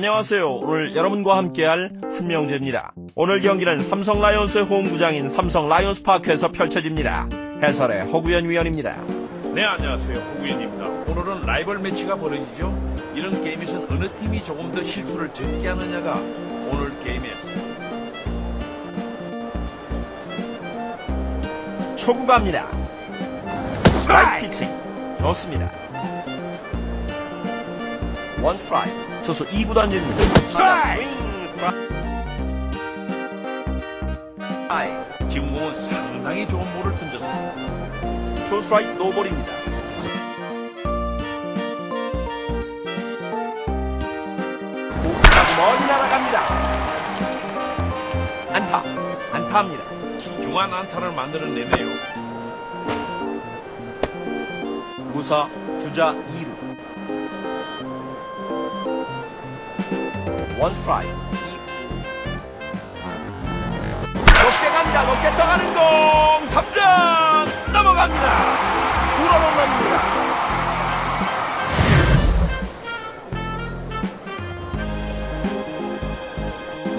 안녕하세요. 오늘 여러분과 함께할 한명재입니다. 오늘 경기는 삼성 라이온스의 홈구장인 삼성 라이온스 파크에서 펼쳐집니다. 해설의 허구현 위원입니다. 네 안녕하세요 호구현입니다 오늘은 라이벌 매치가 벌어지죠 이런 게임에서는 어느 팀이 조금 더 실수를 적게 하느냐가 오늘 게임이었습니다 초구 갑니다. 스트라이크 피칭. 좋습니다. 원 스트라이크. 투수 2구 던집니다. 스트라이크! 스윙 스트라이크. 지금 공은 상당히 좋은 볼을 던졌습니다 투 스트라이크 노볼입니다. 멀리 날아갑니다. 안타. 안타입니다. 귀중한 안타를 만들어내네요 무사 주자 2루 원 스트라이크 2구 높게 갑니다. 높게 떠가는 공. 탑장. 넘어갑니다. 불어로 넘깁니다.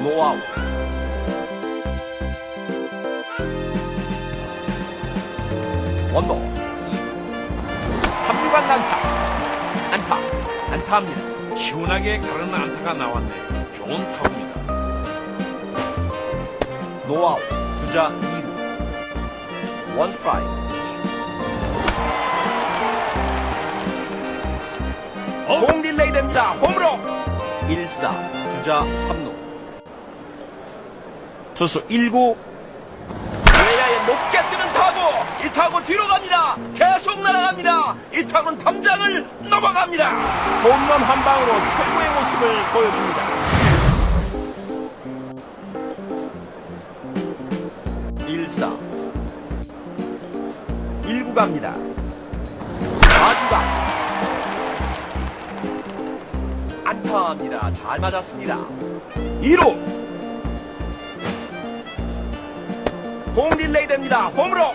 노아웃. 원노. 3루간 안타. 안타. 안타합니다 시원하게 가르는 안타가 나왔네요 좋은 타구입니다. 노아웃 주자 2루. 원 스트라이크 어? 공 릴레이 됩니다. 홈으로 1사 주자 3루. 투수 1구. 외야에 높게 뜨는 타구 이 타구 뒤로 갑니다. 계속 날아갑니다. 이 타구는 탐장을 넘어갑니다. 홈런 한 방으로 최고의 모습을 보여줍니다. 1사 1구 갑니다. 4구가. 안타입니다. 잘 맞았습니다. 2루. 홈 릴레이 됩니다. 홈으로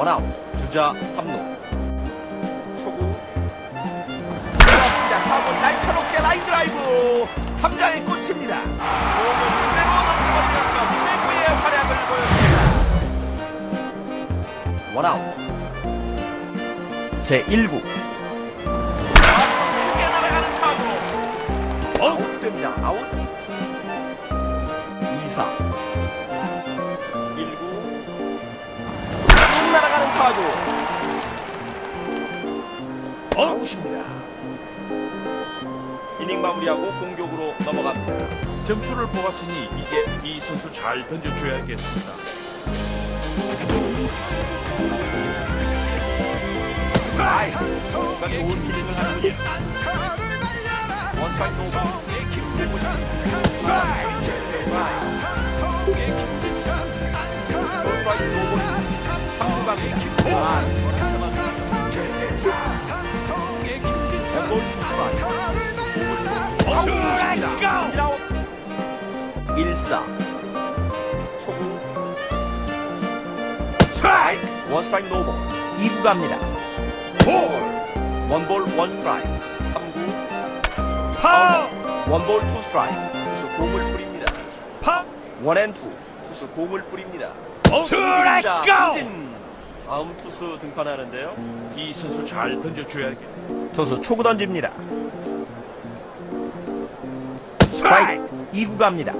원아웃 주자 3루 초구 들어왔습니다. 타고 날카롭게 라인 드라이브 탐장에 꽂힙니다. 공을 그대로 넘겨버리면서 최고의 활약을 보였습니다. 원아웃 제 1구 크게 날아가는 타구 아웃됩니다. 아웃 2사 타구 아웃입니다. 이닝 마무리하고 공격으로 넘어갑니다. 점수를 뽑았으니 이제 이 선수 잘 던져줘야겠습니다 스트라이크 선수가 좋은 피칭을 합니다. 원스트라이크 노볼 원스트라이크 노볼 3구 갑니다. 아, 원볼 투스트라이크 아웃입니다. 삼진아웃 1사 초구 스트라이크 원스트라이크 노볼 2구 갑니다. 원볼 원스트라이크 3구 파! 원볼 투스트라이크 투수 공을 뿌립니다. 파! 원앤투 투수 공을 뿌립니다. 스트라이크! 승진 다음 투수 등판하는데요. 이 선수 잘 던져줘야겠 투수 초구 던집니다. 스트라이크 2구 갑니다.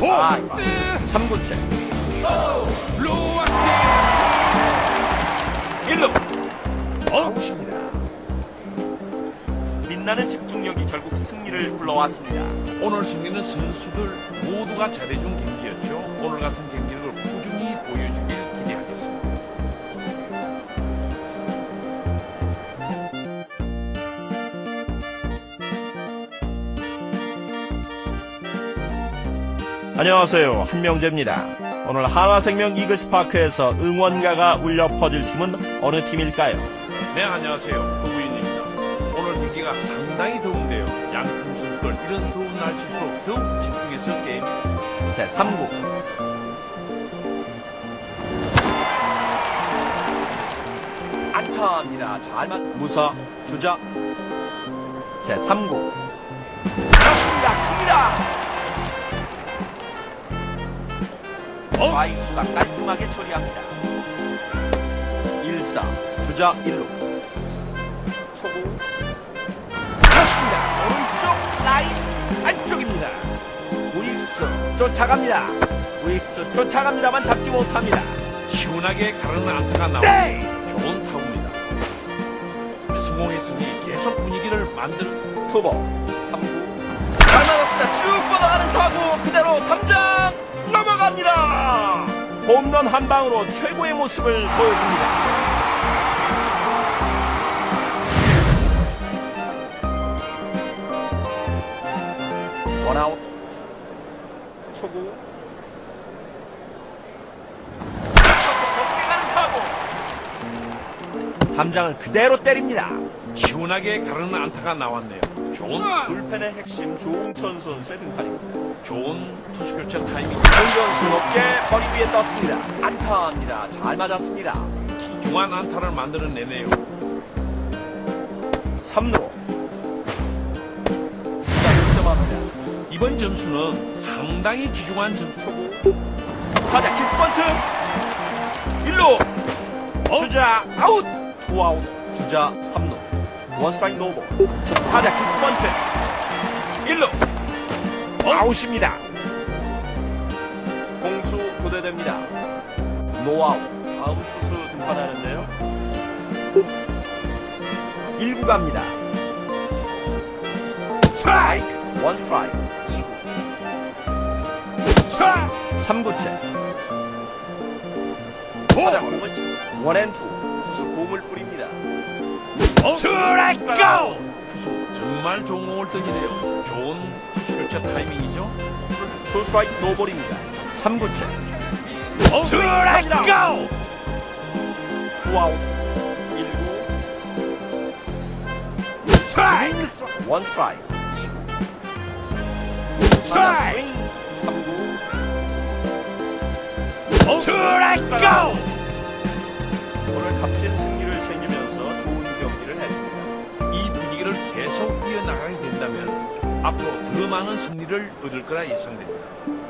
아, 3구째 1루 아웃입니다. 빛나는 집중력이 결국 승리를 불러왔습니다. 오늘 승리는 선수들 모두가 잘해준 경기였죠. 오늘 같은 경기를 안녕하세요. 한명재입니다. 오늘 한화생명 이글스파크에서 응원가가 울려 퍼질 팀은 어느 팀일까요? 네, 안녕하세요. 허구인입니다. 오늘 경기가 상당히 더운데요. 양팀 선수들 이런 더운 날씨일수록 더욱 집중해서 게임 제 3구 안타입니다. 잘 맞. 무사 주자 제 3구. 그렇습니다. 큽니다. 어? 좌익수가 깔끔하게 처리합니다. 1사 주자 1루. 초구. 그렇습니다. 오른쪽 라인 안쪽입니다. 우익수 쫓아갑니다. 우익수 쫓아갑니다만 잡지 못합니다. 시원하게 가르는 안타가 세이! 좋은 타구입니다. 성공했으니 계속 분위기를 만드는 투보 3구 잘 맞았습니다 쭉 뻗어가는 타구 그대로 홈런 한 방으로 최고의 모습을 보여줍니다. 원아웃. 초구. 담장을 그대로 때립니다. 시원하게 가르는 안타가 나왔네요. 좋은 불펜의 핵심 조웅천 선수의 등판입니다. 좋은 투수 교체 타이밍. 높게 머리 위에 떴습니다. 안타입니다. 잘 맞았습니다. 중한 안타를 만들어내네요. 3루로. 자, 득점합니다. 이번 점수는 상당히 귀중한 점수. 초구. 타자 키스펀트. 1루. 주자 아웃. 투아웃. 주자 3루. 원스트라이크 노볼. 타자 키스펀트. 1루. 아웃입니다. 공수 교대됩니다. 노아웃. 다음 투수 등판하는데요. 1구 갑니다. 스트라이크, 원 스트라이크, 2구. 3구째. 타자 공을 치 원앤투. 투수 공을 뿌립니다. 스트라이크 고! 투수 정말 공을 던지네요. 좋은 투수 교체 타이밍이죠. 투 스트라이크 노볼입니다. 3구째. 스트라이크 고! 투아웃. 1구. 스윙. 원 스트라이크. 2구. 스트라이크. 스윙. 3구. 스트라이크 고! 오늘 값진 승리를 계속 이어나가게 된다면 앞으로 더 많은 승리를 얻을 거라 예상됩니다.